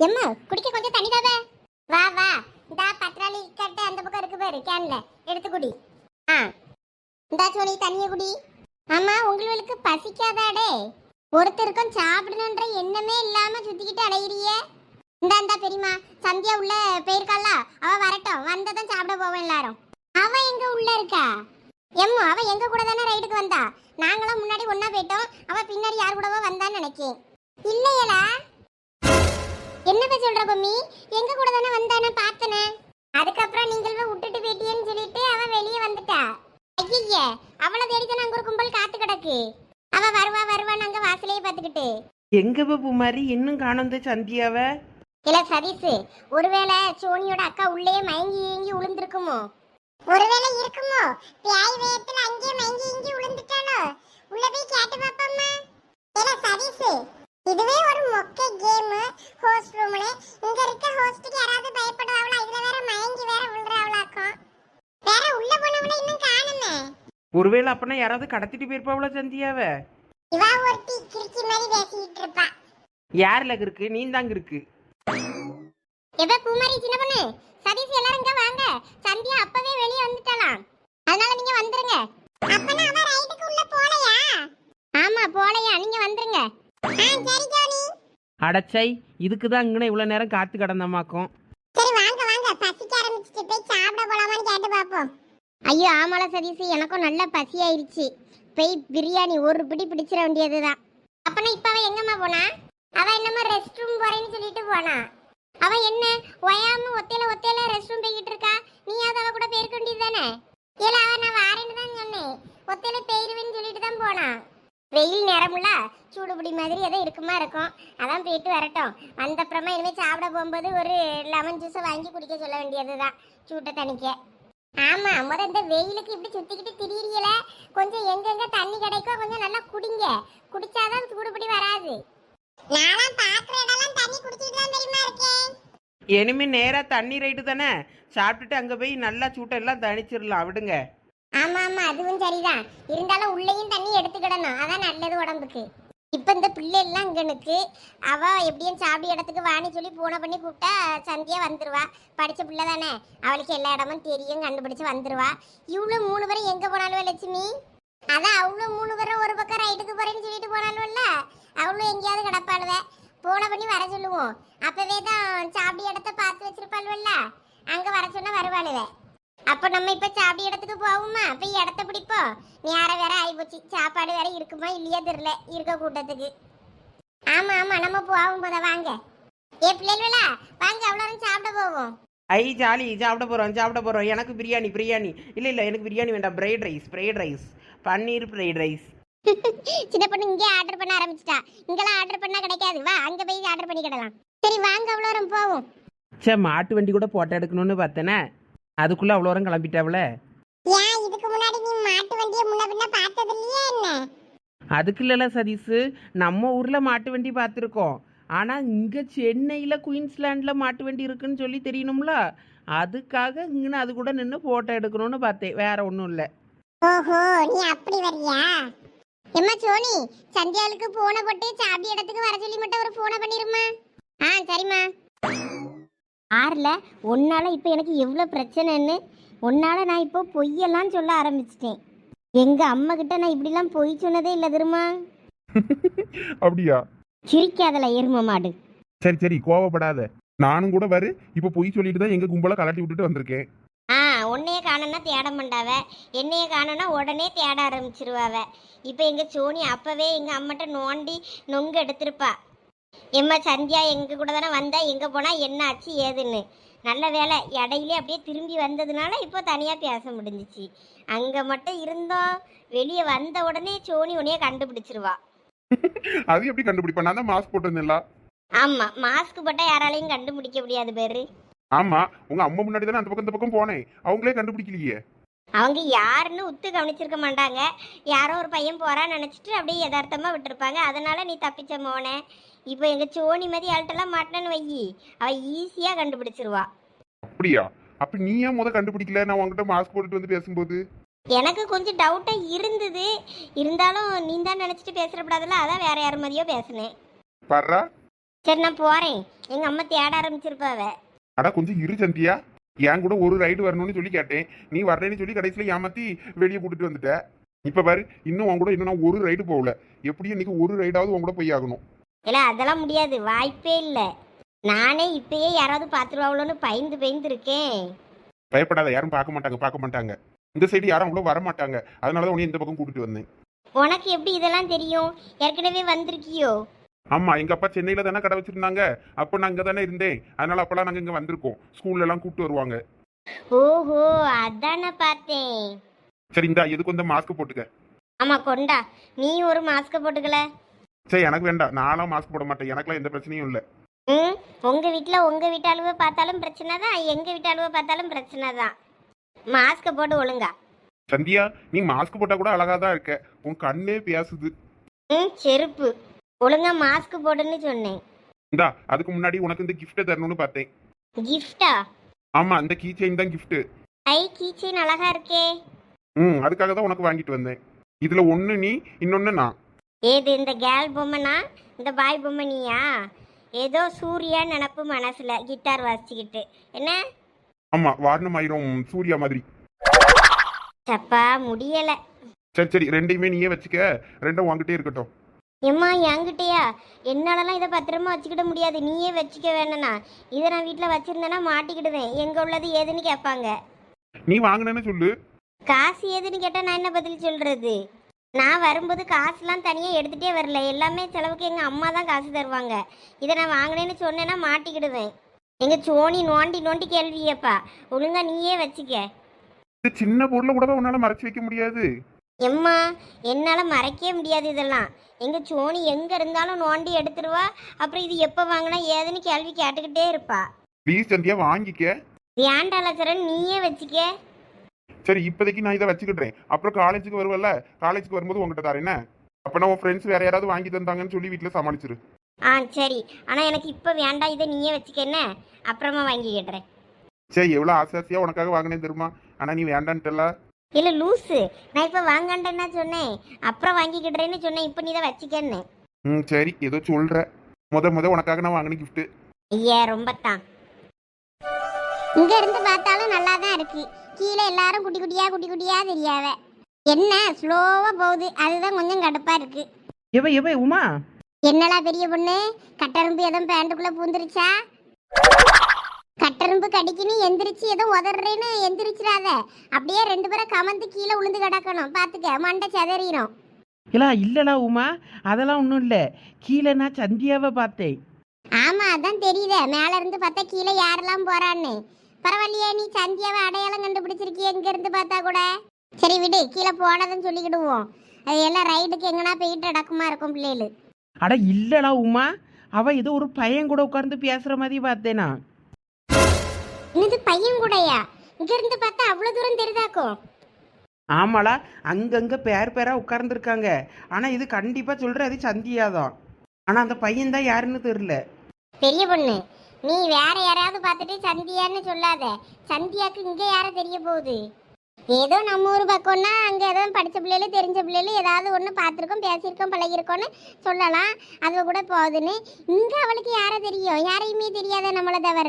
எம்மா குடிக்க கொஞ்சம் தண்ணி தாவே வா வா. இந்த பத்ராளி கட்டு அந்த பக்கம் இருக்கு பாரு கேன்ல. எடுத்து குடி. ஆ. இந்தா சோனி தண்ணிய குடி. ஆமா உங்களுக்கு பசிக்காதாடே. ஒருத்தருக்கும் சாப்பிடணுன்ற எண்ணமே இல்லாம சுத்திக்கிட்டு அலையிறியே. இந்தா இந்தா பெரியமா சந்தியா உள்ள போயிருக்காளா? அவ வரட்டும். வந்ததும் சாப்பிட போவோம் எல்லாரும். அவ எங்க உள்ள இருக்கா? எம்மா அவ எங்க கூட தானே ரைடுக்கு வந்தா? நாங்களாம் முன்னாடி ஒண்ணா போயிட்டோம். அவ பின்னாடி யார் கூடவோ வந்தான்னு நினைக்கேன். இல்லையலா என்னப்ப சொல்ற பொம்மி? எங்க கூட தானே வந்தானே பார்த்தனே? அதுக்கப்புறம் நீங்கள் விட்டுட்டு போயிட்டியேன்னு சொல்லிட்டு அவ வெளியே வந்துட்டா. ஐயே அவளை தேடி தானே அங்க ஒரு கும்பல் காத்து கிடக்கு. அவ வருவா வருவான்னு அங்க வாசலையே பார்த்துக்கிட்டு. எங்க பூமாரி? இன்னும் காணும் சந்தியாவை? இல்ல சதீஷ் ஒருவேளை சோனியோட அக்கா உள்ளே மயங்கி ஏங்கி உளுந்திருக்குமோ? ஒருவேளை இருக்குமோ? பியாய் வேயத்துல அங்கே மயங்கி ஏங்கி உளுந்துட்டானோ? உள்ள போய் கேட்டு பாப்பம்மா. இல்ல சதீஷ் இதுவே ஒரு மொக்க கேம். ஹோஸ்ட் ரூம்ல இங்க இருக்க ஹோஸ்டுக்கு யாராவது பயப்படுவாங்களா? இதுல வேற மயங்கி வேற விழுறாவளாக்கும் வேற உள்ள போனவள இன்னும் காணுமே. ஒருவேளை அப்பனா யாராவது கடத்திட்டு போயிருப்பாவுல சந்தியாவை? இவா ஒருத்தி கிறுக்கி மாதிரி பேசிட்டு இருப்பா. யார்ல இருக்கு நீ தாங்க இருக்கு எப்ப பூமாரி சின்ன பொண்ணு. சதீஷ் எல்லாரும் இங்க வாங்க. சந்தியா அப்பவே வெளிய வந்துட்டலாம் அதனால நீங்க வந்துருங்க. அப்பனா அவ ரைடுக்கு உள்ள போலையா? ஆமா போலையா. நீங்க வந்துருங்க. அடச்சை இதுக்கு தான் இங்கே இவ்வளோ நேரம் காத்து கடந்தமாக்கும் சரி வாங்க வாங்க. பசிக்க ஆரம்பிச்சிட்டு போய் சாப்பிட போலாமான்னு கேட்டு பாப்போம். ஐயோ ஆமால சதீஷ் எனக்கும் நல்ல பசி ஆயிருச்சு போய் பிரியாணி ஒரு பிடி பிடிச்சிட வேண்டியதுதான். அப்பனா இப்ப அவ எங்கம்மா போனா? அவ என்னமோ ரெஸ்ட் ரூம் போறேன்னு சொல்லிட்டு போனா? அவ என்ன ஒயாம ஒத்தையில ஒத்தையில ரெஸ்ட் ரூம் போய்கிட்டு இருக்கா? நீயாவது அவ கூட போயிருக்க வேண்டியது தானே இல்ல அவ நான் வாரேன்னு தான் சொன்னேன். ஒத்தையில போயிருவேன்னு சொல்லிட்டு தான் போனா. வெயில் நேரமுல சூடுபிடி மாதிரி ஏதோ இருக்குமா இருக்கும். அதான் போயிட்டு வரட்டும். வந்த அப்புறமா இனிமேல் சாப்பிட போகும்போது ஒரு லெமன் ஜூஸை வாங்கி குடிக்க சொல்ல வேண்டியதுதான். சூட்டை தணிக்க. ஆமா முத இந்த வெயிலுக்கு இப்படி சுத்திக்கிட்டு திரியல கொஞ்சம் எங்கெங்க தண்ணி கிடைக்கோ கொஞ்சம் நல்லா குடிங்க. குடிச்சாதான் சூடுபிடி வராது. நானும் பாக்குற இடம்லாம் தண்ணி குடிச்சிட்டு தான் தெரியுமா இருக்கேன். இனிமே நேராக தண்ணி ரைட்டு தானே? சாப்பிட்டுட்டு அங்கே போய் நல்லா சூட்டெல்லாம் தணிச்சிடலாம். விடுங்க. ஆமா ஆமா அதுவும் சரிதான். இருந்தாலும் உள்ளேயும் தண்ணி எடுத்துக்கிடணும். அதான் நல்லது உடம்புக்கு. இப்ப இந்த பிள்ளை எல்லாம் இங்கனுக்கு அவ எப்படியும் சாப்பிட இடத்துக்கு வாணி சொல்லி பூனை பண்ணி கூப்பிட்டா சந்தியா வந்துருவா. படிச்ச பிள்ளை தானே. அவளுக்கு எல்லா இடமும் தெரியும் கண்டுபிடிச்சு வந்துருவா. இவ்வளவு மூணு பேரும் எங்க போனாலும் லட்சுமி? அதான் அவ்வளவு மூணு பேரும் ஒரு பக்கம் ரைட்டுக்கு போறேன்னு சொல்லிட்டு போனாலும்ல அவளும் எங்கேயாவது கிடப்பாளுவ. பூனை பண்ணி வர சொல்லுவோம். அப்பவே தான் சாப்பிட இடத்த பார்த்து வச்சிருப்பாளுவல்ல. அங்க வர சொன்னா வருவாளுவேன் அப்ப நம்ம இப்ப சாப்பிட இடத்துக்கு போவோமா? போய் இடத்த பிடிப்போம் நேரம் வேற ஆயிப்போச்சு. சாப்பாடு வேற இருக்குமா இல்லையா தெரியல. இருக்க கூட்டத்துக்கு. ஆமா ஆமா நம்ம போவோம் போத வாங்க. ஏ பிள்ளைகளா வாங்க அவ்வளோ சாப்பிட போவோம். ஐ ஜாலி சாப்பிட போகிறோம் சாப்பிட போகிறோம் எனக்கு பிரியாணி பிரியாணி. இல்லை இல்லை எனக்கு பிரியாணி வேண்டாம். Fried rice fried rice paneer fried rice சின்ன பொண்ணு இங்கே ஆர்டர் பண்ண ஆரம்பிச்சிட்டா. இங்கெல்லாம் ஆர்டர் பண்ணா கிடைக்காது. வா அங்க போய் ஆர்டர் பண்ணிக்கிடலாம். சரி வாங்க அவ்வளோ போவோம். சே மாட்டு வண்டி கூட போட்டோ எடுக்கணும்னு பார்த்தேனே. அதுக்குள்ளே அவ்வளோ வரம் கிளம்பிட்டாவுல? ஏன் இதுக்கு முன்னாடி நீ மாட்டு வண்டியை முன்ன பின்ன பார்த்தது இல்லையா என்ன? அதுக்கு இல்லைல்ல சதீஷு நம்ம ஊரில் மாட்டு வண்டி பார்த்துருக்கோம். ஆனால் இங்கே சென்னையில் குயின்ஸ்லாண்டில் மாட்டு வண்டி இருக்குன்னு சொல்லி தெரியணும்ல? அதுக்காக இங்கே அது கூட நின்று ஃபோட்டோ எடுக்கணும்னு பார்த்தேன். வேற ஒன்றும் இல்லை. ஓஹோ நீ அப்படி வரியா எம்மா சோனி சந்தியாளுக்கு போனை போட்டு சாப்பி இடத்துக்கு வர சொல்லி மட்டும் ஒரு போனை பண்ணிருமா ஆ சரிம்மா. ஆறுல உன்னால இப்போ எனக்கு எவ்வளோ பிரச்சனைன்னு உன்னால நான் இப்போ பொய்யெல்லாம் சொல்ல ஆரம்பிச்சிட்டேன். எங்க அம்மா கிட்ட நான் இப்படிலாம் பொய் சொன்னதே இல்லை தெரியுமா? அப்படியா? சிரிக்காதல எரும மாடு. சரி சரி கோவப்படாத. நானும் கூட வரு. இப்ப பொய் சொல்லிட்டு தான் எங்க கும்பலை கலட்டி விட்டுட்டு வந்திருக்கேன். ஆ உன்னைய காணனா தேட மாட்டாவ என்னைய காணனா உடனே தேட ஆரம்பிச்சிருவாவ. இப்போ எங்க சோனி அப்பவே எங்க அம்மாட்ட நோண்டி நொங்கு எடுத்திருப்பா. எம்மா சந்தியா எங்க கூட தானே வந்தா? எங்க போனா? என்ன ஆச்சு? ஏதுன்னு. நல்ல வேலை இடையிலே அப்படியே திரும்பி வந்ததுனால இப்போ தனியா பேச முடிஞ்சிச்சு. அங்க மட்டும் இருந்தோம். வெளியே வந்த உடனே சோனி உன்னைய கண்டுபிடிச்சிருவா. அது எப்படி கண்டுபிடிப்பேன் நான் தான் மாஸ்க் போட்டிருந்தேன்ல. ஆமா மாஸ்க் போட்டா யாராலையும் கண்டுபிடிக்க முடியாது பேரு. ஆமா உங்க அம்மா முன்னாடி தானே அந்த பக்கம் இந்த பக்கம் போனேன். அவங்களே கண்டுபிடிக்கலையே. அவங்க யாருன்னு உத்து கவனிச்சிருக்க மாட்டாங்க. யாரோ ஒரு பையன் போறான்னு நினச்சிட்டு அப்படியே யதார்த்தமாக விட்டுருப்பாங்க. அதனால நீ தப்பிச்ச மோனே. இப்போ எங்கள் சோனி மாதிரி ஆள்கிட்டலாம் மாட்டினு வையி. அவள் ஈஸியாக கண்டுபிடிச்சிருவா. அப்படியா? அப்ப நீ ஏன் முத கண்டுபிடிக்கல? நான் உங்ககிட்ட மாஸ்க் போட்டுட்டு வந்து பேசும்போது. எனக்கு கொஞ்சம் டவுட்டாக இருந்தது. இருந்தாலும் நீ தான் நினச்சிட்டு பேசுறப்படாதுல அதான் வேற யார் மாதிரியோ பேசினேன். பர்றா சரி நான் போறேன். எங்க அம்மா தேட ஆரம்பிச்சிருப்பாவ அட கொஞ்சம் இரு சந்தியா. என் கூட ஒரு ரைடு வரணும்னு சொல்லி கேட்டேன். நீ வரலன்னு சொல்லி கடைசியில ஏமாத்தி வெளியே கூட்டிட்டு வந்துட்ட. இப்ப பாரு இன்னும் உன் கூட இன்னும் நான் ஒரு ரைடு போகல. எப்படியும் இன்னைக்கு ஒரு ரைடாவது உன் கூட போய் ஆகணும். இல்ல அதெல்லாம் முடியாது. வாய்ப்பே இல்லை. நானே இப்பயே யாராவது பார்த்துருவாங்களோன்னு பயந்து பயந்து இருக்கேன் பயப்படாத யாரும் பார்க்க மாட்டாங்க பார்க்க மாட்டாங்க. இந்த சைடு யாரும் அவ்வளோ வர மாட்டாங்க. அதனாலதான் உன்னை இந்த பக்கம் கூட்டிட்டு வந்தேன். உனக்கு எப்படி இதெல்லாம் தெரியும்? ஏற்கனவே வந்திருக்கியோ? ஆமா எங்க அப்பா சென்னையில தானே கடை வச்சிருந்தாங்க. அப்போ நான் இங்க தானே இருந்தேன். அதனால அப்பெல்லாம் நாங்க இங்க வந்திருக்கோம். ஸ்கூல்ல எல்லாம் கூப்பிட்டு வருவாங்க. ஓஹோ அதானே பார்த்தேன். சரி இந்தா எதுக்கு வந்து மாஸ்க் போட்டுக்க? ஆமா கொண்டா. நீ ஒரு மாஸ்க போட்டுக்கல. சரி எனக்கு வேண்டாம். நானும் மாஸ்க் போட மாட்டேன். எனக்குலாம் எந்த பிரச்சனையும் இல்லை. ம் உங்க வீட்டில் உங்க வீட்டு பார்த்தாலும் பிரச்சனை தான். எங்க வீட்டு அழுவை பார்த்தாலும் பிரச்சனை தான். மாஸ்க போட்டு ஒழுங்கா. சந்தியா நீ மாஸ்க் போட்டா கூட அழகா தான் இருக்க. உன் கண்ணே பேசுது ம் செருப்பு. ஒழுங்கா மாஸ்க் போடுன்னு சொன்னேன். இந்தா அதுக்கு முன்னாடி உனக்கு இந்த கிஃப்ட்டை தரணும்னு பார்த்தேன். கிஃப்டா ஆமா இந்த கீ செயின் தான் gift ஐ கீச்சைன் அழகா இருக்கே. ம் அதுக்காக தான் உனக்கு வாங்கிட்டு வந்தேன். இதுல ஒண்ணு நீ இன்னொன்னு நான். ஏது இந்த கேர்ள் பொம்மைனா? இந்த பாய் பொம்மை நீயா ஏதோ சூர்யா நினப்பு மனசுல கிட்டார் வாசிச்சுக்கிட்டு. என்ன? ஆமா வாரணம் ஆயிரம் சூர்யா மாதிரி. சப்பா முடியல. சரி சரி ரெண்டையுமே நீயே வச்சுக்க. ரெண்டும் வாங்கிட்டே இருக்கட்டும். எம்மா என்கிட்டயா? என்னாலலாம் இதை பத்திரமா வச்சுக்கிட முடியாது. நீயே வச்சுக்க வேணனா இதை நான் வீட்டில் வச்சிருந்தேன்னா மாட்டிக்கிடுவேன். எங்க உள்ளது ஏதுன்னு கேட்பாங்க. நீ வாங்கினேன்னு சொல்லு. காசு ஏதுன்னு கேட்டால் நான் என்ன பதில் சொல்றது? நான் வரும்போது காசுலாம் தனியாக எடுத்துகிட்டே வரல. எல்லாமே செலவுக்கு எங்கள் அம்மா தான் காசு தருவாங்க. இதை நான் வாங்கினேன்னு சொன்னேன்னா மாட்டிக்கிடுவேன். எங்கள் சோனி நோண்டி நோண்டி கேள்வியப்பா. ஒழுங்கா நீயே வச்சுக்க. இது சின்ன பொருளை கூட உன்னால மறைச்சு வைக்க முடியாது? எம்மா என்னால் மறைக்கவே முடியாது இதெல்லாம். எங்கள் சோனி எங்கே இருந்தாலும் நோண்டி எடுத்துருவா. அப்புறம் இது எப்போ வாங்கினா ஏதுன்னு கேள்வி கேட்டுக்கிட்டே இருப்பா. ப்ளீஸ் சந்தியா வாங்கிக்க. வேண்டாலச்சரன் நீயே வச்சுக்க. சரி இப்போதைக்கு நான் இதை வச்சுக்கிடுறேன். அப்புறம் காலேஜுக்கு வருவல்ல? காலேஜுக்கு வரும்போது உங்ககிட்ட தரேன் என்ன? அப்போ உன் ஃப்ரெண்ட்ஸ் வேற யாராவது வாங்கி தந்தாங்கன்னு சொல்லி வீட்டில் சமாளிச்சிரு. ஆ சரி. ஆனால் எனக்கு இப்போ வேண்டாம் இதை நீயே வச்சுக்க என்ன? அப்புறமா வாங்கிக்கிடுறேன் சரி எவ்வளோ ஆசை ஆசையாக உனக்காக வாங்கினேன் தெரியுமா? ஆனால் நீ வேண்டான்ட்டல. இல்லை லூஸு நான் இப்போ வாங்கண்டேன்னா சொன்னேன். அப்புறம் வாங்கிக்கிடுறேன்னு சொன்னேன். இப்போ நீ தான் வச்சுக்கன்னு ம் சரி. ஏதோ சொல்கிற முத முத உனக்காக நான் வாங்கின gift. ஐயா ரொம்ப தான். இங்க இருந்து பார்த்தாலும் நல்லா தான் இருக்கு. கீழே எல்லாரும் குட்டி குட்டியா குட்டி குட்டியா தெரியாவ. என்ன ஸ்லோவா போகுது. அதுதான் கொஞ்சம் கடுப்பா இருக்கு. எவ எவ உமா? என்னடா பெரிய பொண்ணு? கட்டரும்பு எதுவும் பேண்ட்டுக்குள்ள பூந்துருச்சா? கட்டரும்பு கடிக்குன்னு எந்திரிச்சு ஏதோ உதறேன்னு எந்திரிச்சிடாத. அப்படியே ரெண்டு பேரும் கமந்து கீழே உளுந்து கிடக்கணும். பாத்துக்க மண்டை செதறிடும் இல்லா இல்லடா உமா. அதெல்லாம் ஒன்றும் இல்லை. கீழே நான் சந்தியாவை பார்த்தேன். ஆமா அதான் தெரியுதே. மேல இருந்து பார்த்தா கீழே யாரெல்லாம் போறான்னு. பரவாயில்லையே நீ சந்தியாவை அடையாளம் கண்டுபிடிச்சிருக்கிய எங்க இருந்து பார்த்தா கூட. சரி விடு கீழே போனதுன்னு சொல்லிக்கிடுவோம். அது எல்லாம் ரைடுக்கு எங்கனா போயிட்டு அடக்கமா இருக்கும் பிள்ளைகளு. அட இல்லடா உமா. அவ ஏதோ ஒரு பையன் கூட உட்கார்ந்து பேசுற மாதிரி பார்த்தேனா. என்னது பையன் கூடயா? இங்க இருந்து பார்த்தா அவ்வளவு தூரம் தெரியுதாக்கும் ஆமாடா அங்கங்க பேர் பேரா உட்கார்ந்துருக்காங்க. ஆனா இது கண்டிப்பா சொல்ற அது சந்தியா தான் ஆனா அந்த பையன் தான் யாருன்னு தெரியல. பெரிய பொண்ணு நீ வேற யாரையாவது பார்த்துட்டு சந்தியான்னு சொல்லாத. சந்தியாக்கு இங்க யார தெரிய போகுது? ஏதோ நம்ம ஊர் பக்கம்னா அங்க ஏதோ படிச்ச பிள்ளைகளு தெரிஞ்ச பிள்ளைகளு ஏதாவது ஒன்று பார்த்துருக்கோம் பேசியிருக்கோம் பழகிருக்கோன்னு சொல்லலாம். அது கூட போகுதுன்னு இங்க அவளுக்கு யார தெரியும்? யாரையுமே தெரியாத நம்மளை தவிர.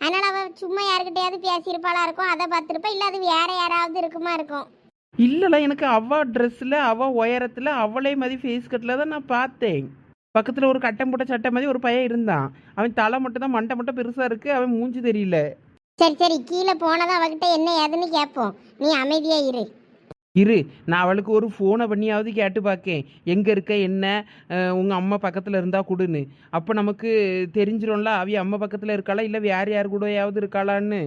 அதனால அவ சும்மா யாருக்கிட்டையாவது பேசியிருப்பாளா இருக்கும் அதை பார்த்துருப்பா. இல்ல அது வேற யாராவது இருக்குமா இருக்கும். இல்லல எனக்கு அவ ட்ரெஸ்ல அவ உயரத்துல அவளே மாதிரி ஃபேஸ் கட்டில் தான் நான் பார்த்தேன். பக்கத்துல ஒரு கட்டம் போட்ட சட்டை மாதிரி ஒரு பையன் இருந்தான். அவன் தலை மட்டும் தான் மண்டை மட்டும் பெருசா இருக்கு அவன் மூஞ்சி தெரியல. சரி சரி கீழே போனதும் அவகிட்ட என்ன ஏதுன்னு கேட்போம். நீ அமைதியா இரு. இரு நான் அவளுக்கு ஒரு ஃபோனை பண்ணியாவது கேட்டு பார்க்கேன் எங்கே இருக்க என்ன? அஹ், உங்க அம்மா பக்கத்தில் இருந்தா கொடுன்னு. அப்போ நமக்கு தெரிஞ்சிரும்ல அவிய அம்மா பக்கத்தில் இருக்காளா இல்லை வேற யார் கூடயாவது இருக்காளான்னு?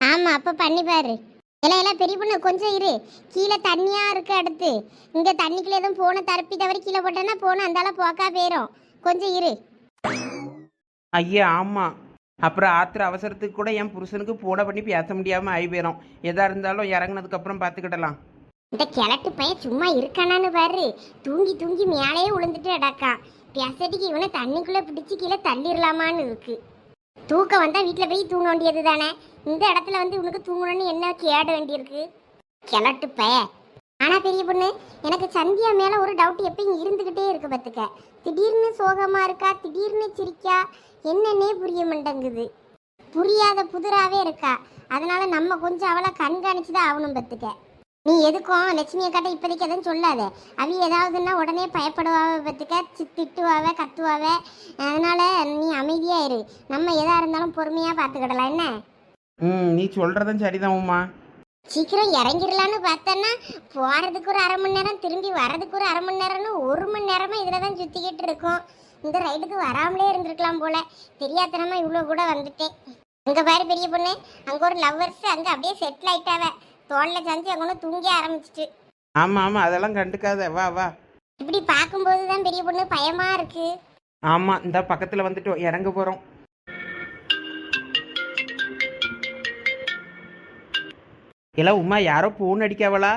ஆமா அப்ப பண்ணி பாரு. எல்லாம் எல்லாம் பெரிய பொண்ணு கொஞ்சம் இரு. கீழே தண்ணியா இருக்கு அடுத்து. இங்க தண்ணிக்குள்ள எதுவும் போன தரப்பி தவறி கீழே போட்டேன்னா போன அந்தால போக்கா போயிரும். கொஞ்சம் இரு. ஐயா ஆமாம் அப்புறம் ஆத்திர அவசரத்துக்கு கூட என் புருஷனுக்கு போட பண்ணி பேச முடியாமல் ஆகி போயிடும் எதா இருந்தாலும் இறங்குனதுக்கப்புறம் பார்த்துக்கிடலாம் இந்த கிழட்டு பையன் சும்மா இருக்கானான்னு பாரு. தூங்கி தூங்கி மேலேயே விழுந்துட்டு அடக்கான் பேசட்டிக்கு இவனை தண்ணிக்குள்ள பிடிச்சி கீழே தள்ளிடலாமான்னு இருக்கு. தூக்கம் வந்தால் வீட்டில் போய் தூங்க வேண்டியது தானே? இந்த இடத்துல வந்து உனக்கு தூங்கணும்னு என்ன கேட வேண்டியிருக்கு? கிழட்டு ஆனால் பெரிய பொண்ணு எனக்கு சந்தியா மேலே ஒரு டவுட் எப்பயும் இருந்துக்கிட்டே இருக்கு பத்துக்க. திடீர்னு சோகமாக இருக்கா? திடீர்னு சிரிக்கா? என்னன்னே புரிய மாட்டேங்குது. புரியாத புதிராகவே இருக்கா? அதனால நம்ம கொஞ்சம் அவளை கண்காணிச்சு தான் ஆகணும் பத்துக்க. நீ எதுக்கும் லட்சுமி அக்காட்ட இப்போதைக்கு எதுவும் சொல்லாத. அவி ஏதாவதுன்னா உடனே பயப்படுவாவ பத்துக்க திட்டுவாவ கத்துவாவ. அதனால நீ அமைதியா இரு நம்ம எதா இருந்தாலும் பொறுமையா பார்த்துக்கிடலாம். என்ன? ம் நீ சொல்கிறதும் சரிதான் உமா. சீக்கிரம் இறங்கிடலான்னு பார்த்தேன்னா போறதுக்கு ஒரு அரை மணி நேரம் திரும்பி வர்றதுக்கு ஒரு அரை மணி நேரம்னு ஒரு மணி நேரமா இதில் தான் சுத்திக்கிட்டு இருக்கோம். இந்த ரைடுக்கு வராமலே இருந்திருக்கலாம் போல. தெரியாதனமா இவ்வளோ கூட வந்துட்டேன். அங்க பாரு பெரிய பொண்ணு. அங்க ஒரு லவ்வர்ஸ் அங்க அப்படியே செட்டில் ஆயிட்டாவ. தோல்ல சாஞ்சி ஒன்று தூங்கி ஆரம்பிச்சிட்டு ஆமாம் ஆமாம் அதெல்லாம் கண்டுக்காத. வா வா. இப்படி பார்க்கும்போது தான் பெரிய பொண்ணு பயமா இருக்கு. ஆமாம் இந்த பக்கத்தில் வந்துட்டு இறங்க போகிறோம் இல்லை உமா யாரோ ஃபோன் அடிக்காவளா?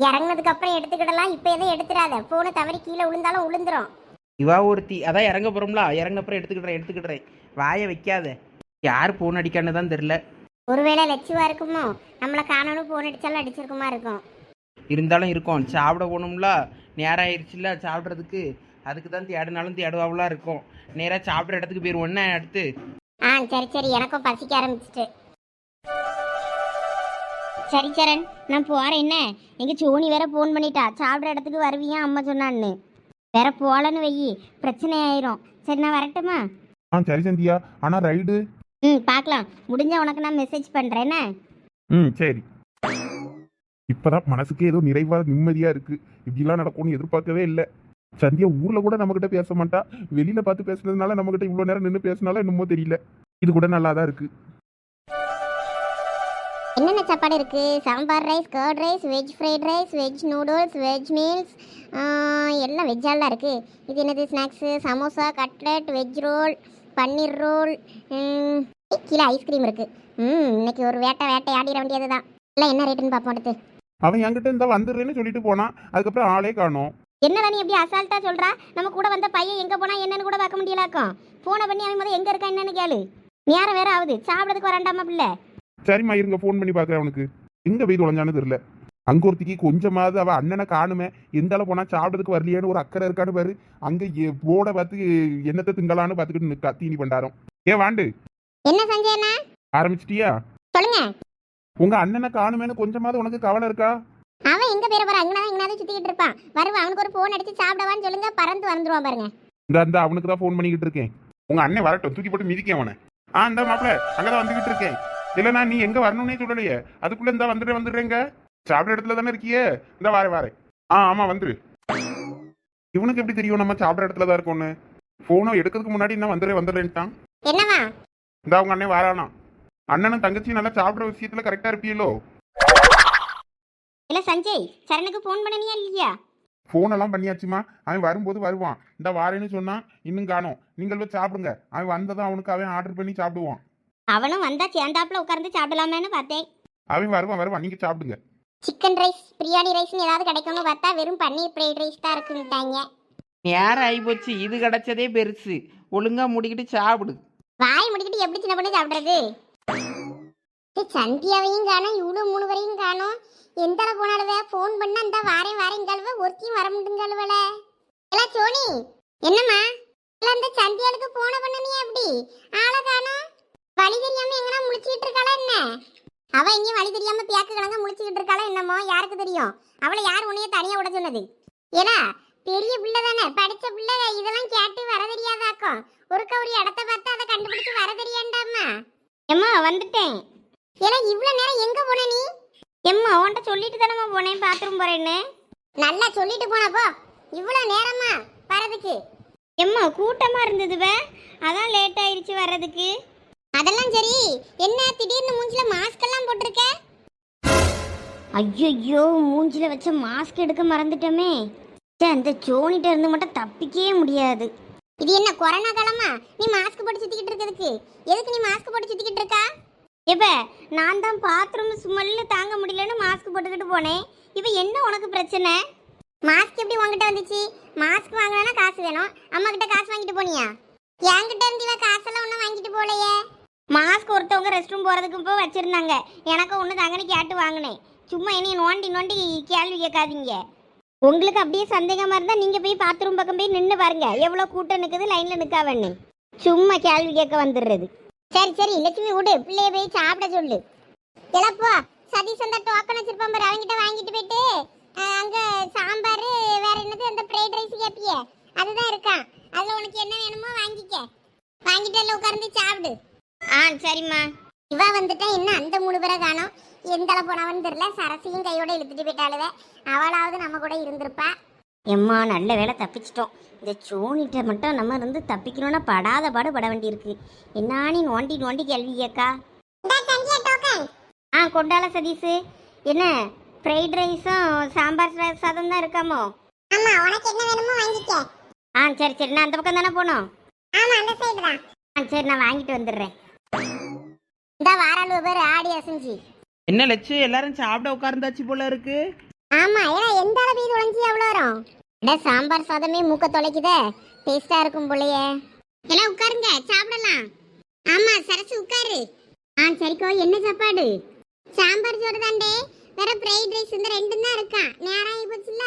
இறங்குனதுக்கு அப்புறம் எடுத்துக்கிடலாம். இப்போ எதுவும் எடுத்துடாத. போனை தவறி கீழே விழுந்தாலும் விழுந்துரும். இவா ஒருத்தி. அதான் இறங்க போகிறோம்ல இறங்கின அப்புறம் எடுத்துக்கிடுறேன் எடுத்துக்கிடுறேன். வாயை வைக்காத. யார் ஃபோன் அடிக்கான்னு தான் தெரில ஒருவேளை லட்சுவா இருக்குமோ? நம்மளை காணணும் போன் அடிச்சாலும் அடிச்சிருக்குமா இருக்கும். இருந்தாலும் இருக்கும். சாப்பிட போகணும்ல. நேரம் ஆயிடுச்சுல சாப்பிட்றதுக்கு. அதுக்கு தான் தேடினாலும் தேடுவாவெலாம் இருக்கும். நேராக சாப்பிட்ற இடத்துக்கு போயிடுவோன்னே அடுத்து. ஆ சரி சரி. எனக்கும் பசிக்க ஆரம்பிச்சிட்டு. சரி சரண். நான் போறேன். என்ன? எங்க சோனி வேற ஃபோன் பண்ணிட்டா. சாப்பிட்ற இடத்துக்கு வருவியா? அம்மா சொன்னான்னு. வேற போலன்னு வெயி. பிரச்சனை ஆயிரும். சரி நான் வரட்டுமா? ஆ சரி சந்தியா. ஆனால் ரைடு ம் பார்க்கலாம் முடிஞ்ச உனக்கு நான் மெசேஜ் பண்றேன் என்ன? ம் சரி. இப்பதான் மனசுக்கே ஏதோ நிறைவா நிம்மதியா இருக்கு. இப்படிலாம் நடக்கும்னு எதிர்பார்க்கவே இல்லை. சந்தியா ஊர்ல கூட நம்ம கிட்ட பேச மாட்டா. வெளியில பார்த்து பேசுனதுனால நம்ம கிட்ட இவ்வளவு நேரம் நின்று பேசினாலும் என்னமோ தெரியல. இது கூட நல்லா தான் இருக்கு. என்னென்ன சாப்பாடு இருக்கு? Sambar rice curd rice veg fried rice veg noodles veg meals எல்லாம் வெஜ்ஜாலாம் இருக்கு. இது என்னது snacks samosa cutlet veg roll paneer roll கீழே ஐஸ்கிரீம் இருக்கு. ம் இன்னைக்கு ஒரு வேட்டை வேட்டை ஆடிட வேண்டியது தான் எல்லாம் என்ன ரேட்டுன்னு பார்ப்போம் அடுத்து. அவன் என்கிட்ட இருந்தா வந்துடுறேன்னு சொல்லிட்டு போனான். அதுக்கப்புறம் ஆளே காணோம். என்னடா நீ எப்படி அசால்ட்டா சொல்றா? நம்ம கூட வந்த பையன் எங்க போனா என்னன்னு கூட பார்க்க முடியலாக்கும் போனை பண்ணி அவன் முதல்ல எங்க இருக்கா என்னன்னு கேளு. நேரம் வேற ஆகுது. சாப்பிடறதுக்கு வராண்டாமா பிள்ளை? சரிம்மா இருங்க ஃபோன் பண்ணி பார்க்குறேன் அவனுக்கு. எங்க போய் தொலைஞ்சான்னு தெரியல. அங்க ஒருத்திக்கு கொஞ்சமாவது அவ அண்ணனை காணுமே. எந்த அளவு போனா சாப்பிடறதுக்கு வரலையேன்னு ஒரு அக்கறை இருக்கான்னு பாரு. அங்க போர்டை பார்த்து என்னத்தை திங்கலான்னு பார்த்துக்கிட்டு தீனி பண்டாரம். ஏ வாண்டு. என்ன சஞ்சயனா? ஆரம்பிச்சிட்டியா? சொல்லுங்க. உங்க அண்ணனை காணுமேன்னு கொஞ்சமாவது உனக்கு கவலை இருக்கா? அவன் எங்க பேர போற அங்கனா எங்கனாவது சுத்திக்கிட்டு இருப்பான். வருவான் அவனுக்கு ஒரு போன் அடிச்சு சாப்பிடவான்னு சொல்லுங்க பறந்து வந்துருவான் பாருங்க. இந்த அந்த அவனுக்கு தான் ஃபோன் பண்ணிக்கிட்டு இருக்கேன். உங்க அண்ணன் வரட்டும் தூக்கி போட்டு மிதிக்க அவனை. ஆ இந்த மாப்பிள அங்கதான் வந்துகிட்டு இருக்கேன். இல்லைண்ணா நீ எங்க வரணும்னே சொல்லலையே. அதுக்குள்ள இந்த வந்துடுறேன் வந்துடுறேங்க சாப்பிட இடத்துல தானே இருக்கியே? இந்த வாரேன் வாரேன் ஆ ஆமா வந்துரு. இவனுக்கு எப்படி தெரியும் நம்ம சாப்பிட இடத்துல தான் இருக்கோன்னு போனோ எடுக்கிறதுக்கு முன்னாடி என்ன வந்துடுறேன் வந்துடுறேன்ட்டான். என்னவா? இந்த அவங்க அண்ணன் வாரானா? அண்ணனும் தங்கச்சியும் நல்லா சாப்பிடுற விஷயத்துல கரெக்டா இருப்பீங்களோ இல்ல சஞ்சய் சரணுக்கு போன் பண்ணனியா இல்லையா? ஃபோன் எல்லாம் பண்ணியாச்சுமா? அவன் வரும்போது வருவான். இந்த வாரேன்னு சொன்னான் இன்னும் காணோம். நீங்கள் போய் சாப்பிடுங்க. அவன் வந்ததும் அவனுக்கு அவன் ஆர்டர் பண்ணி சாப்பிடுவான். அவனும் வந்தா சேர்ந்தாப்புல உட்கார்ந்து சாப்பிடலாமேன்னு பார்த்தேன். அவன் வருவான் வருவான். நீங்க சாப்பிடுங்க. சிக்கன் ரைஸ் பிரியாணி ரைஸ்னு ஏதாவது கிடைக்கும்னு பார்த்தா வெறும் பன்னீர் ஃப்ரைட் ரைஸ் தான் இருக்குன்ட்டாங்க. நேரம் ஆகிப்போச்சு இது கிடைச்சதே பெருசு. ஒழுங்காக முடிக்கிட்டு சாப்பிடு. வாய் முடிக்கிட்டு எப்படி சின்ன பண்ணி சாப்பிடுறது? சந்தியாவையும் காணோம் இவ்வளோ மூணு வரையும் காணோம். எந்த அளவு போனாலுவ ஃபோன் பண்ணா இந்த வாரேன் வாரேன் கழுவ ஒருத்தையும் வர முடியுங்கழுவல எல்லாம் சோனி என்னம்மா? இல்லை அந்த சந்தியாளுக்கு போன பண்ணனியே அப்படி ஆளை காணும். வழி தெரியாம எங்கன்னா முழிச்சுக்கிட்டு இருக்காளா என்ன? அவ இங்கேயும் வழி தெரியாம பியாக்கு கிழங்க முழிச்சுக்கிட்டு இருக்காளா என்னமோ? யாருக்கு தெரியும்? அவளை யார் உன்னைய தனியா விட சொன்னது? ஏன்னா பெரிய பிள்ளை தானே? படிச்ச பிள்ளை இதெல்லாம் கேட்டு வர தெரியாதாக்கும் ஒருக்க ஒரு இடத்த பார்த்து அதை கண்டுபிடிச்சு வர தெரியாண்டாமா எம்மா வந்துட்டேன். ஏன்னா இவ்வளவு நேரம் எங்க போன நீ? எம்மா உன்கிட்ட சொல்லிட்டு தானம்மா போனேன். பாத்ரூம் போறேன்னு. நல்லா சொல்லிட்டு போன போ. இவ்வளவு நேரமா வரதுக்கு எம்மா கூட்டமா இருந்தது வே. அதான் லேட் ஆயிருச்சு வர்றதுக்கு. அதெல்லாம் சரி. என்ன திடீர்னு மூஞ்சில மாஸ்க் எல்லாம் போட்டிருக்க? ஐயோ மூஞ்சில வச்ச மாஸ்க் எடுக்க மறந்துட்டோமே. ச்சே, அந்த ஜோனிட்ட இருந்து மட்டும் தப்பிக்கவே முடியாது. இது என்ன கொரோனா காலமா? நீ மாஸ்க் போட்டு சுத்திக்கிட்டு இருக்கிறதுக்கு. எதுக்கு நீ மாஸ்க் போட்டு சுத்திக்கிட்டு இருக்கா? இப்ப நான் தான் பாத்ரூம் ஸ்மெல்லு தாங்க முடியலன்னு மாஸ்க் போட்டுக்கிட்டு போனேன். இப்ப என்ன உனக்கு பிரச்சனை? மாஸ்க் எப்படி உங்ககிட்ட வந்துச்சு? மாஸ்க் வாங்கினா காசு வேணும். அம்மா கிட்ட காசு வாங்கிட்டு போனியா? என்கிட்ட இருந்து இவ காசெல்லாம் ஒன்றும் வாங்கிட்டு போகலையே. மாஸ்க் ஒருத்தவங்க ரெஸ்ட் ரூம் போகிறதுக்கு போய் வச்சுருந்தாங்க. எனக்கு ஒன்று தாங்கன்னு கேட்டு வாங்கினேன். சும்மா என்னைய நோண்டி நோண்டி கேள்வி கேட்காதீங்க. உங்களுக்கு அப்படியே சந்தேகமாக இருந்தால் நீங்கள் போய் பாத்ரூம் பக்கம் போய் நின்று பாருங்க. எவ்வளோ கூட்டம் நிற்குது லைனில் நிற்காவன்னு சும்மா கேள்வி கேட்க வந்துடுறது. சரி சரி லட்சுமி விடு. பிள்ளைய போய் சாப்பிட சொல்லு. இழப்போ சதீஷ் அந்த டோக்கன் வச்சிருப்பான் பாரு. அவங்கிட்ட வாங்கிட்டு போயிட்டு அங்கே சாம்பார் வேற என்னது அந்த ஃப்ரைட் ரைஸ் கேப்பியே. அதுதான் இருக்கான். அதில் உனக்கு என்ன வேணுமோ வாங்கிக்க. வாங்கிட்டு எல்லாம் உட்காந்து சாப்பிடு. ஆ சரிம்மா. இவ வந்துட்டா என்ன அந்த மூணு பேரை காணோம்? எந்த அளவு போனவன்னு தெரியல. சரசியும் கையோட இழுத்துட்டு போயிட்டாளுவ. அவளாவது நம்ம கூட இருந்திருப்பா. எம்மா நல்ல வேலை தப்பிச்சிட்டோம். இந்த சோனிட்ட மட்டும் நம்ம இருந்து தப்பிக்கணும்னா படாத பாடு பட வேண்டியிருக்கு. என்னானி நோண்டி நோண்டி கேள்வி கேக்கா ஆ கொண்டால சதீஷ் என்ன ஃப்ரைட் ரைஸும் சாம்பார் சாதம் தான் இருக்காமோ? ஆமா உனக்கு என்ன வேணுமோ வாங்கிக்க. ஆ சரி சரி. நான் அந்த பக்கம் தானே போகணும் ஆமா அந்த சைடு தான். ஆ சரி நான் வாங்கிட்டு வந்துடுறேன். இந்த வாராளு பேர் ஆடி அசைஞ்சி. என்ன லட்சு எல்லாரும் சாப்பிட உட்கார்ந்தாச்சு போல இருக்கு. ஆமா ஏன்னா எந்த அளவு இது உழைஞ்சி எவ்வளோ வரும்? இட சாம்பார் சாதமே மூக்க தொலைக்குதே. டேஸ்டா இருக்கும் போலயே. எல்லாம் உட்காருங்க சாப்பிடலாம். ஆமா சரசு உட்காரு. ஆ சரிக்கோ என்ன சாப்பாடு? சாம்பார் சோறு தாண்டே. வேற ஃப்ரைட் ரைஸ் இந்த ரெண்டும் தான் இருக்கான் நேரம் ஆகி போச்சுல்ல?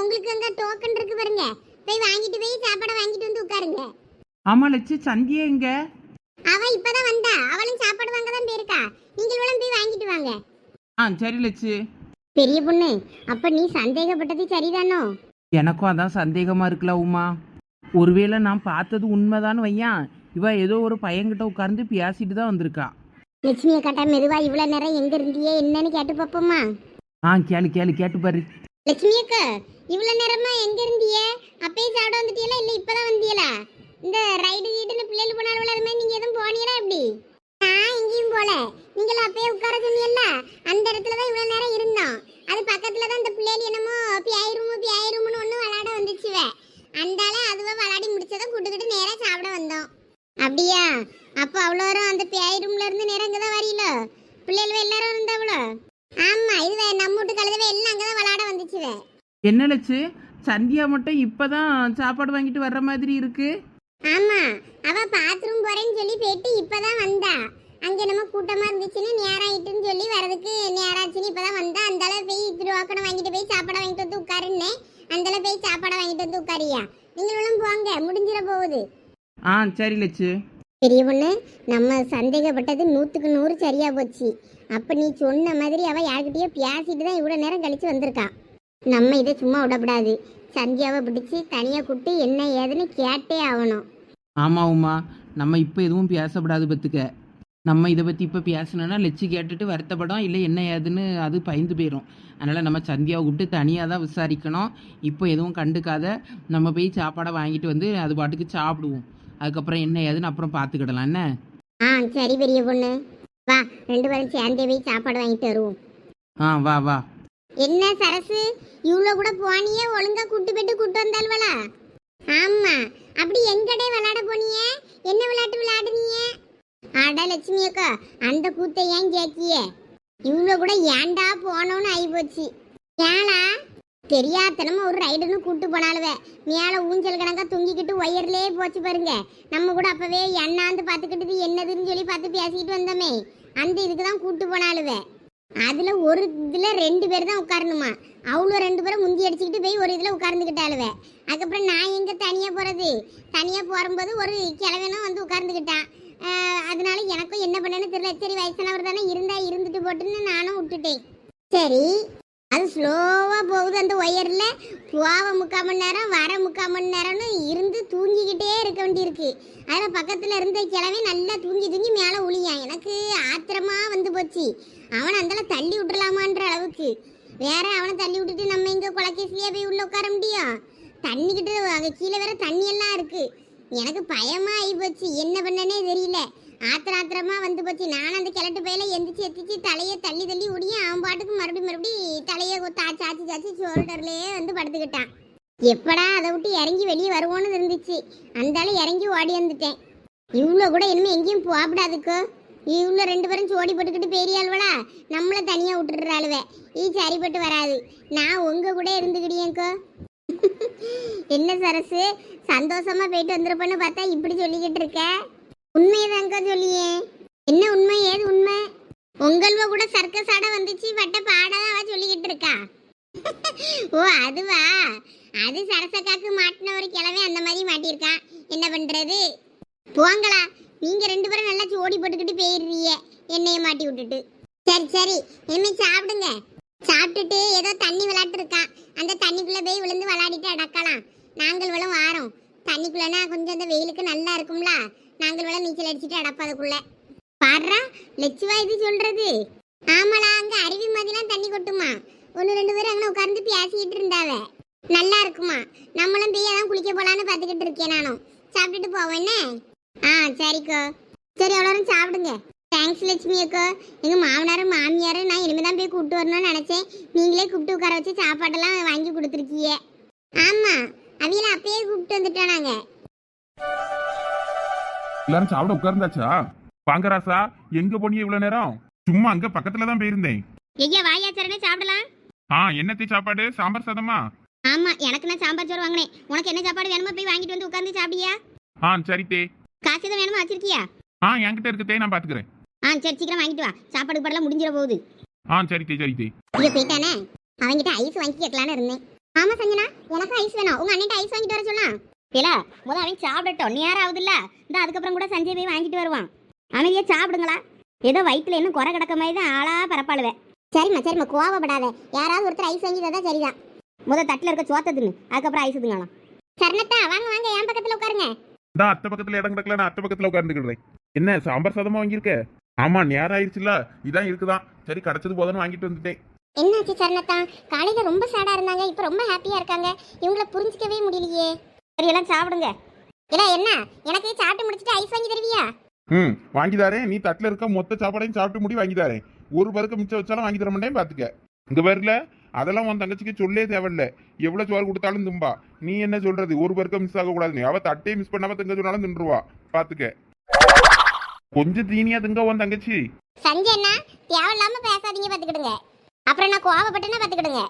உங்களுக்கு அங்க டோக்கன் இருக்கு பாருங்க. போய் வாங்கிட்டு போய் சாப்பாடை வாங்கிட்டு வந்து உட்காருங்க. ஆமா லட்சு சந்தியா எங்க அவ இப்பதான் வந்தா. அவளும் சாப்பாடு வாங்க தான் போயிருக்கா நீங்களும் போய் வாங்கிட்டு வாங்க. ஆ சரி லட்சு. பெரிய பொண்ணு அப்ப நீ சந்தேகப்பட்டது சரிதானோ? எனக்கும் அதான் சந்தேகமா இருக்குல்ல உமா. ஒருவேளை நான் பார்த்தது உண்மைதான்னு வையான். இவ ஏதோ ஒரு பையன்கிட்ட உட்கார்ந்து பேசிட்டு தான் வந்திருக்கா. லட்சுமி அக்காட்டா மெதுவா இவ்வளவு நேரம் எங்க இருந்தியே என்னன்னு கேட்டு பாப்போமா ஆ கேளு கேளு கேட்டு பாரு. லட்சுமி அக்கா இவ்வளவு நேரமா எங்க இருந்தியே? அப்பயே சாப்பிட வந்துட்டீங்களா இல்ல இப்பதான் வந்தீங்களா இந்த ரைடு கீடுன்னு பிள்ளைகள் போனாலும் அது மாதிரி எதுவும் போனீங்களா எப்படி? நான் எங்கேயும் போல. நீங்களும் அப்பயே உட்கார சொன்னீங்கல்ல? அந்த இடத்துல தான் இவ்வளோ நேரம் இருந்தோம். அது பக்கத்தில் தான் இந்த பிள்ளைகள் என்னமோ பியாயி ரூமு பியாயி ரூமுன்னு ஒன்று விளையாட வந்துச்சுவ அந்தால அதுவே விளையாடி முடிச்சதை கூட்டுக்கிட்டு நேராக சாப்பிட வந்தோம். அப்படியா? அப்போ அவ்வளோ வரும் அந்த பியாய் ரூம்ல இருந்து நேரம் இங்கே தான் வரீங்களோ பிள்ளைகள் எல்லாரும் இருந்தாவளோ ஆமாம் இது நம்ம வீட்டு கழுதவே எல்லாம் அங்கே தான் விளையாட வந்துச்சுவே என்ன லட்சு? சந்தியா மட்டும் இப்போதான் சாப்பாடு வாங்கிட்டு வர்ற மாதிரி இருக்குது ஆமா அவ பாத்ரூம் போறேன்னு சொல்லி போயிட்டு இப்பதான் வந்தா. அங்க நம்ம கூட்டமா இருந்துச்சுன்னு நேரம் ஆயிட்டுன்னு சொல்லி வரதுக்கு நேராச்சுன்னு இப்பதான் வந்தா. அந்த அளவு போய் திருவாக்கணம் வாங்கிட்டு போய் சாப்பாடை வாங்கிட்டு வந்து உட்காருன்னே அந்த அளவு போய் சாப்பாடை வாங்கிட்டு வந்து உட்காரியா? நீங்களும் போங்க முடிஞ்சிட போகுது. ஆ சரி லட்சு பெரிய பொண்ணு நம்ம சந்தேகப்பட்டது நூற்றுக்கு நூறு சரியா போச்சு. அப்போ நீ சொன்ன மாதிரி அவள் யார்கிட்டயோ பேசிட்டு தான் இவ்வளோ நேரம் கழிச்சு வந்திருக்கா. நம்ம இதை சும்மா விடக்கூடாது. சந்தியாவை பிடிச்சி தனியாக கூப்பிட்டு என்ன ஏதுன்னு கேட்டே ஆகணும். ஆமா உமா நம்ம இப்போ எதுவும் பேசப்படாது பத்துக்க. நம்ம இதை பற்றி இப்போ பேசணும்னா லட்சு கேட்டுட்டு வருத்தப்படும் இல்லை என்ன ஏதுன்னு அது பயந்து போயிடும் அதனால் நம்ம சந்தியாவை கூப்பிட்டு தனியாக தான் விசாரிக்கணும். இப்போ எதுவும் கண்டுக்காத நம்ம போய் சாப்பாடை வாங்கிட்டு வந்து அது பாட்டுக்கு சாப்பிடுவோம். அதுக்கப்புறம் என்ன ஏதுன்னு அப்புறம் பார்த்துக்கிடலாம் என்ன? ஆ சரி பெரிய பொண்ணு. வா ரெண்டு பேரும் சேர்ந்தே போய் சாப்பாடு வாங்கிட்டு வருவோம். ஆ வா வா. என்ன சரசு? இவ்வளோ கூட போனியே ஒழுங்கா கூட்டு போயிட்டு கூட்டு வந்தாள்வலா ஆமா. அப்படி எங்கடே விளையாட போனியே? என்ன விளையாட்டு விளையாடுனீங்க? அட லட்சுமி அக்கா அந்த கூத்தை ஏன் கேக்கிய இவ்வளோ கூட ஏன்டா போனோன்னு ஆகிப்போச்சு ஏலா தெரியாதனமா ஒரு ரைடுன்னு கூட்டு போனாலுவே மேலே ஊஞ்சல் கணக்கா தூங்கிக்கிட்டு ஒயர்லேயே போச்சு பாருங்க. நம்ம கூட அப்பவே எண்ணாந்து பார்த்துக்கிட்டு என்னதுன்னு சொல்லி பார்த்து பேசிக்கிட்டு வந்தோமே. அந்த இதுக்கு தான் கூட்டு போனாலுவே அதுல ஒரு இதுல ரெண்டு பேர் தான் உட்காரணுமா? அவ்வளோ ரெண்டு பேரும் முந்தி அடிச்சுக்கிட்டு போய் ஒரு இதில் உட்கார்ந்துக்கிட்டாளுவே அதுக்கப்புறம் நான் எங்கே தனியாக போறது? தனியாக போகும்போது ஒரு கிழவனும் வந்து உட்கார்ந்துக்கிட்டான் அதனால எனக்கும் என்ன பண்ணேன்னு தெரியல. சரி வயசானவர் தானே இருந்தா இருந்துட்டு போட்டுன்னு நானும் விட்டுட்டேன். சரி அது ஸ்லோவாக போகுது அந்த ஒயரில். போக முக்கால் மணி நேரம் வர முக்கால் மணி நேரம்னு இருந்து தூங்கிக்கிட்டே இருக்க வேண்டியிருக்கு. அதில் பக்கத்தில் இருந்த கிழமை நல்லா தூங்கி தூங்கி மேலே உளியான் எனக்கு ஆத்திரமா வந்து போச்சு. அவனை அந்தளவு தள்ளி விட்டுலாமான்ற அளவுக்கு. வேற அவனை தள்ளி விட்டுட்டு நம்ம இங்கே குலக்கேசிலேயே போய் உள்ளே உட்கார முடியும்? தண்ணிக்கிட்டு அங்க கீழே வேற தண்ணி எல்லாம் எனக்கு பயமாக ஆகி போச்சு. என்ன பண்ணனே தெரியல. ஆத்திர ஆத்திரமா வந்து போச்சு. நானும் அந்த கிழட்டு பையில எந்திரிச்சு எத்திச்சு தலையை தள்ளி தள்ளி உடியும் அவன் பாட்டுக்கு மறுபடியும் மறுபடியும் தலையை தா ஆச்சு சாச்சி ஷோல்டர்லயே வந்து படுத்துக்கிட்டான். எப்படா அதை விட்டு இறங்கி வெளியே வருவோன்னு இருந்துச்சு. அந்தால இறங்கி ஓடி வந்துட்டேன். இவ்வளோ கூட இனிமேல் எங்கேயும் போகக்கூடாதுக்கோ இவ்வளோ ரெண்டு பேரும் சோடி போட்டுக்கிட்டு பெரியாள்வளா நம்மளை தனியாக விட்டுடுறாளுவ. ஈ சரிப்பட்டு வராது. நான் உங்கள் கூட இருந்துக்கிடியேக்கோ என்ன சரசு? சந்தோஷமாக போயிட்டு வந்திருப்பேன்னு பார்த்தா இப்படி சொல்லிக்கிட்டு இருக்கேன் உண்மையதாங்க சொல்லியே. என்ன உண்மை ஏது உண்மை? உங்கள்வ கூட சர்க்கஸ் ஆட வந்துச்சு பட்ட பாடாதான் அவ சொல்லிக்கிட்டு இருக்கா? ஓ அதுவா? அது சரசக்காக்கு மாட்டின ஒரு கிழவே அந்த மாதிரி மாட்டியிருக்கான் என்ன பண்றது? போங்களா நீங்க ரெண்டு பேரும் நல்லா ஜோடி போட்டுக்கிட்டு போயிடுறீங்க என்னைய மாட்டி விட்டுட்டு. சரி சரி இனிமே சாப்பிடுங்க. சாப்பிட்டுட்டு ஏதோ தண்ணி விளாட்டுருக்கான் அந்த தண்ணிக்குள்ள போய் விழுந்து விளாடிட்டு அடக்கலாம். நாங்கள் விழும் வாரோம். தண்ணிக்குள்ளனா கொஞ்சம் அந்த வெயிலுக்கு நல்லா இருக்கும்ல? நாங்கள் வேலை நீச்சல் அடிச்சுட்டு அடப்பதுக்குள்ள பாடுறா லட்சுவா இது சொல்றது? ஆமாடா அங்க அருவி மாதிரிலாம் தண்ணி கொட்டுமா. ஒன்று ரெண்டு பேரும் அங்கே உட்கார்ந்து பேசிக்கிட்டு இருந்தாவ. நல்லா இருக்குமா? நம்மளும் போய் குளிக்க போலான்னு பார்த்துக்கிட்டு இருக்கேன் நானும் சாப்பிட்டுட்டு போவோம் என்ன? ஆ சரிக்கோ. சரி எவ்வளோ சாப்பிடுங்க. தேங்க்ஸ் லட்சுமி அக்கோ. எங்கள் மாமனாரும் மாமியாரும் நான் இனிமேல் தான் போய் கூப்பிட்டு வரணும்னு நினச்சேன். நீங்களே கூப்பிட்டு உட்கார வச்சு சாப்பாடெல்லாம் வாங்கி கொடுத்துருக்கீங்க. ஆமாம் அவியல அப்பயே கூப்பிட்டு வந்துட்டானாங்க எல்லாரும் சாப்பிட உட்கார்ந்தாச்சா வாங்க ராசா எங்க போனீங்க இவ்வளவு நேரம் சும்மா அங்க பக்கத்துல தான் போயிருந்தேன் ஐயா வாயாச்சரனே சாப்பிடலாம் ஆ என்னத்தி சாப்பாடு சாம்பார் சாதமா ஆமா எனக்கு நான் சாம்பார் சோறு வாங்கினேன் உனக்கு என்ன சாப்பாடு வேணுமோ போய் வாங்கிட்டு வந்து உட்காந்து சாப்பிடியா ஆ சரி தே காசு எதுவும் வேணுமா வச்சிருக்கியா ஆ என்கிட்ட இருக்கு தே நான் பாத்துக்கிறேன் ஆ சரி சீக்கிரம் வாங்கிட்டு வா சாப்பாடு பாடலாம் முடிஞ்சிட போகுது ஆ சரி தே சரி தே ஐயோ போயிட்டானே அவன்கிட்ட ஐஸ் வாங்கி கேட்கலான்னு இருந்தேன் ஆமா சஞ்சனா எனக்கும் ஐஸ் வேணும் உங்க அண்ணன் ஐஸ் வாங்கிட்டு வர சொல்லலாம் இல்ல முத அவன் சாப்பிடட்டும். நேரம் ஆகுதுல்ல இந்த அதுக்கப்புறம் கூட சஞ்சய் போய் வாங்கிட்டு வருவான். அமைதியா சாப்பிடுங்களா. ஏதோ வயிற்றுல இன்னும் குறை கிடக்க மாதிரி தான் ஆளா பரப்பாளுவேன். சரிம்மா சரிம்மா கோவப்படாத. யாராவது ஒருத்தர் ஐஸ் வாங்கி தந்தா சரிதான். முத தட்டில் இருக்க சோத்த தின்னு அதுக்கப்புறம் ஐஸ் திங்கலாம். சரணத்தா வாங்க வாங்க என் பக்கத்துல உட்காருங்க. இந்த அத்தை பக்கத்துல இடம் கிடக்கல நான் அத்தை பக்கத்துல உட்கார்ந்துக்கிறேன். என்ன சாம்பார் சாதமா வாங்கியிருக்க? ஆமா நேரம் ஆயிடுச்சுல இதான் இருக்குதான். சரி கிடைச்சது போதும்னு வாங்கிட்டு வந்துட்டேன். என்னாச்சு சரணத்தா? காலையில ரொம்ப சேடா இருந்தாங்க இப்ப ரொம்ப ஹாப்பியா இருக்காங்க. இவங்கள புரிஞ்சிக்கவே முடியலையே. எல்லாம் சாப்பிடுங்க. இல்ல என்ன? எனக்கு சாப்பிட்டு முடிச்சிட்டு ஐஸ் வாங்கி தருவியா? ம் வாங்கி தாரேன். நீ தட்டுல இருக்க மொத்த சாப்பாடையும் சாப்பிட்டு முடி வாங்கி தாரேன். ஒரு பருக்க மிச்சம் வச்சாலும் வாங்கி தர மாட்டேன் பாத்துக்க. இங்க வரல அதெல்லாம் உன் தங்கச்சிக்கு சொல்லே தேவையில்ல. எவ்வளவு சோறு கொடுத்தாலும் திம்பா. நீ என்ன சொல்றது? ஒரு பருக்க மிஸ் ஆக கூடாது அவ தட்டையை மிஸ் பண்ணாம திங்க சொன்னாலும் தின்றுவா. பாத்துக்க. கொஞ்சம் தீனியா திங்க உன் தங்கச்சி. சஞ்சய் அண்ணா தேவையில்லாம பேசாதீங்க பாத்துக்கிடுங்க. அப்புறம் நான் கோவப்பட்டேன்னா பாத்துக்கிடுங்க.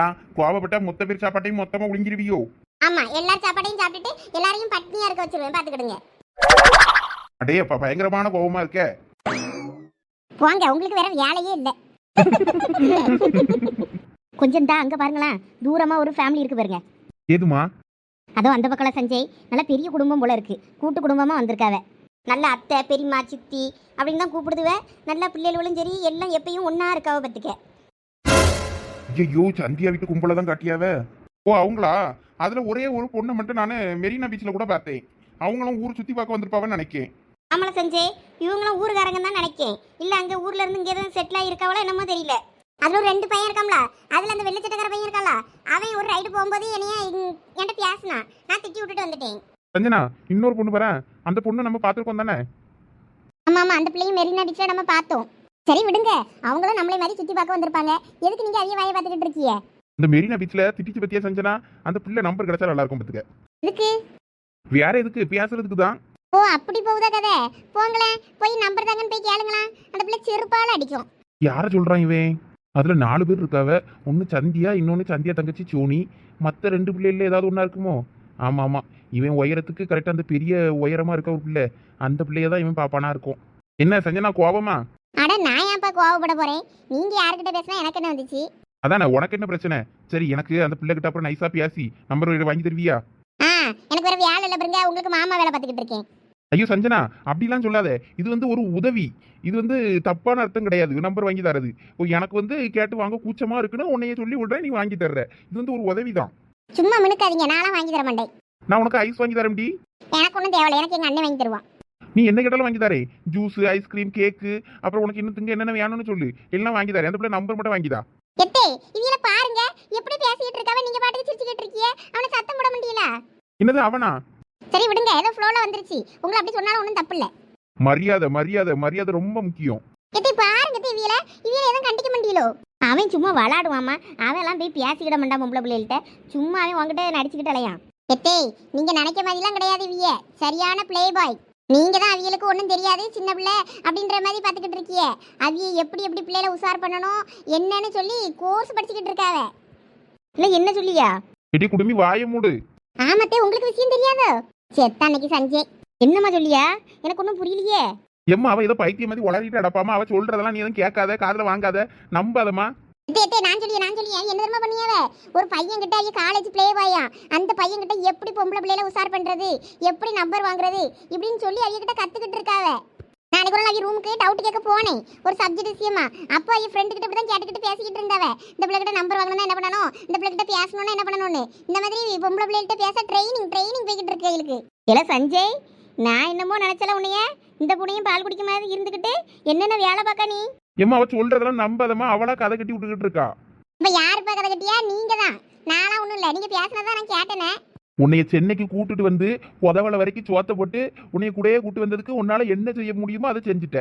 ஏன்? கோவப்பட்டா மொத்த பேர் சாப்பாட்டையும் மொத்தமா ஒளிஞ்சிருவியோ ஆமா எல்லா சாப்பாடையும் சாப்பிட்டுட்டு எல்லாரையும் பட்னியா இருக்க வச்சிருவேன். பாத்துக்கிடுங்க அடே அப்பா பயங்கரமான கோவமா இருக்க. போங்க உங்களுக்கு வேற வேலையே இல்ல. கொஞ்சம் தான் அங்க பாருங்களேன். தூரமா ஒரு ஃபேமிலி இருக்கு பாருங்க. ஏதுமா அதோ அந்த பக்கம் சஞ்சய். நல்ல பெரிய குடும்பம் போல இருக்கு. கூட்டு குடும்பமா வந்திருக்காவ. நல்ல அத்தை பெரியம்மா சித்தி அப்படின்னு தான் கூப்பிடுதுவ. நல்ல பிள்ளைகளும் சரி எல்லாம் எப்பயும் ஒண்ணா இருக்காவ பத்துக்க. ஐயோ சந்தியா வீட்டு கும்பல தான் காட்டியாவ. ஓ அவங்களா? அதுல ஒரே ஒரு பொண்ணை மட்டும் நான் மெரினா பீச்ல கூட பார்த்தேன். அவங்களும் ஊர் சுத்தி பார்க்க வந்திருப்பாவன்னு நினைக்கேன். ஆமால சஞ்சய் இவங்களும் ஊருக்காரங்க தான் நினைக்கேன். இல்ல அங்க ஊர்ல இருந்து இங்க எதுவும் செட்டில் ஆயிருக்காவளோ என்னமோ தெரியல. அதுல ஒரு ரெண்டு பையன் இருக்காம்ல அதுல அந்த வெள்ளை சட்டக்கார பையன் இருக்கால அவன் ஒரு ரைடு போகும்போது என்னைய என்கிட்ட பேசினான் நான் திட்டி விட்டுட்டு வந்துட்டேன். சஞ்சனா இன்னொரு பொண்ணு வரேன் அந்த பொண்ணு நம்ம பார்த்துருக்கோம் தானே? ஆமா ஆமா அந்த பிள்ளையும் மெரினா பீச்ல நம்ம பார்த்தோம். சரி விடுங்க. அவங்களும் நம்மளே மாதிரி சுத்தி பார்க்க வந்திருப்பாங்க. எதுக்கு நீங்க அதையும் வாயை பார்த்துக்கிட்டு இருக்கீங்க? இந்த மெரினா பீச்ல திட்டிச்சு பத்தியா சஞ்சனா அந்த பிள்ளை நம்பர் கிடைச்சா நல்லா இருக்கும் பாத்துக்க. எதுக்கு? வேற எதுக்கு? பேசுறதுக்கு தான். ஓ அப்படி போகுதா கதை? போங்களேன் போய் நம்பர் தாங்கன்னு போய் கேளுங்களா அந்த பிள்ளை செருப்பால அடிக்கும். யார சொல்றான் இவன்? அதுல நாலு பேர் இருக்காவ. ஒன்னு சந்தியா இன்னொன்னு சந்தியா தங்கச்சி சோனி. மத்த ரெண்டு பிள்ளைல ஏதாவது ஒண்ணா இருக்குமோ? ஆமா ஆமா. இவன் உயரத்துக்கு கரெக்டா அந்த பெரிய உயரமா இருக்க ஒரு பிள்ளை. அந்த பிள்ளைய தான் இவன் பாப்பானா இருக்கும். என்ன சஞ்சனா கோபமா அட நான் ஏன்ப்பா கோவப்பட போறேன்? நீங்க யார்கிட்ட பேசினா எனக்கு என்ன வந்துச்சு? அதானே உனக்கு என்ன பிரச்சனை? சரி எனக்கு அந்த பிள்ளை கிட்ட அப்புறம் நைஸா பேசி நம்பர் வாங்கி தருவியா? ஆ எனக்கு வேற வேலை இல்லை பாருங்க உங்களுக்கு மாமா வேலை பார்த்துக்கிட்டு இருக்கேன். ஐயோ சஞ்சனா அப்படிலாம் சொல்லாத. இது வந்து ஒரு உதவி. இது வந்து தப்பான அர்த்தம் கிடையாது. நம்பர் வாங்கி தரது. இப்போ எனக்கு வந்து கேட்டு வாங்க கூச்சமா இருக்குன்னு உன்னைய சொல்லி விடுறேன் நீ வாங்கி தர்ற. இது வந்து ஒரு உதவி தான். சும்மா மினுக்காதீங்க நான்லாம் வாங்கி தர மாட்டேன். நான் உனக்கு ஐஸ் வாங்கி தரேன்டி எனக்கு ஒன்றும் தேவையில்லை எனக்கு எங்க அண்ணன் வாங்கி தருவான் நீ என்ன கேட்டாலும் வாங்கி தரேன் ஜூஸ் ஐஸ்கிரீம் கேக்கு அப்புறம் உனக்கு இன்னும் திங்க என்னென்ன வேணும்னு சொல்லு. எல்லாம் வாங்கி தரேன். அந்த பிள்ளை நம்பர் மட்டும் வாங்கிதா? எத்தே இவங்கள பாருங்க. எப்படி பேசிக்கிட்டு இருக்காவ? நீங்க பாட்டுக்கு சிரிச்சுக்கிட்டு இருக்கீங்க அவனை சத்தம் போட முடியல என்னது அவனா? சரி விடுங்க. ஏதோ ஃப்ளோல வந்துருச்சு. உங்களை அப்படி சொன்னாலும் ஒன்றும் தப்பு இல்லை. மரியாதை மரியாதை மரியாதை ரொம்ப முக்கியம். எத்தே பாருங்க எத்தே இவியல இவியல எதுவும் கண்டிக்க முடியலோ அவன் சும்மா விளாடுவாமா அவன் எல்லாம் போய் பேசிக்கிட மாட்டான் பொம்பளை பிள்ளைகள்கிட்ட சும்மா அவன் உங்ககிட்ட நடிச்சுக்கிட்டு அலையான். எத்தே நீங்க நினைக்க மாதிரிலாம் கிடையாது இவிய சரியான பிளே பாய் நீங்க தான் அவியலுக்கு ஒன்றும் தெரியாது சின்ன பிள்ளை அப்படின்ற மாதிரி பார்த்துக்கிட்டு இருக்கிய. அவிய எப்படி எப்படி பிள்ளைல உஷார் பண்ணணும் என்னன்னு சொல்லி கோர்ஸ் படிச்சுக்கிட்டு இருக்காவ. இல்லை என்ன சொல்லியா? இடி குடுமி வாய மூடு. ஆமாத்தே உங்களுக்கு விஷயம் தெரியாதோ? செத்த அன்னைக்கு சஞ்சய். என்னம்மா சொல்லியா? எனக்கு ஒன்றும் புரியலையே. எம்மா அவ ஏதோ பைத்தியம் மாதிரி உளறிட்டு அடப்பாமா அவ சொல்றதெல்லாம் நீ எதுவும் கேட்காத காதுல வாங்காத. நம்பாதம்மா. நான் சொல்லியே நான் சொல்லியே என்ன தெரியுமா பண்ணியாவ ஒரு பையன் கிட்ட ஐயா காலேஜ் ப்ளே பாயா அந்த பையன் கிட்ட எப்படி பொம்பளை பிள்ளைல உசார் பண்றது? எப்படி நம்பர் வாங்குறது? இப்படின்னு சொல்லி ஐயா கிட்ட கத்துக்கிட்டு இருக்காவ நாளைக்கு ஒரு நாள் ரூமுக்கு டவுட் கேட்க போனேன். ஒரு சப்ஜெக்ட் விஷயமா. அப்போ ஐயா ஃப்ரெண்டு கிட்ட இப்படி தான் கேட்டுக்கிட்டு பேசிக்கிட்டு இருந்தாவ இந்த பிள்ளை கிட்ட நம்பர் வாங்கணும்னா என்ன பண்ணணும்? இந்த பிள்ளை கிட்ட பேசணும்னா என்ன பண்ணணும்னு? இந்த மாதிரி பொம்பளை பிள்ளைகிட்ட பேச ட்ரைனிங் ட்ரைனிங் போய்கிட்டு இருக்கு எங்களுக்கு இல்லை சஞ்சய் நான் என்னமோ நினைச்சல உன்னைய. இந்த புனையும் பால் குடிக்க மாதிரி இருந்துக்கிட்டு என்னென்ன வேலை பார்க்க நீ? எம்மா அவ சொல்றதெல்லாம் நம்பாதம்மா. அவளா கதை கட்டி விட்டுக்கிட்டு இருக்கா. இப்ப யார் இப்ப கதை கட்டியா? நீங்க தான் நானா ஒண்ணும் இல்ல. நீங்க பேசினதான் நான் கேட்டேனே. உன்னைய சென்னைக்கு கூட்டிட்டு வந்து உதவலை வரைக்கும் சோத்த போட்டு உன்னைய கூடயே கூட்டு வந்ததுக்கு உன்னால என்ன செய்ய முடியுமோ அதை செஞ்சுட்ட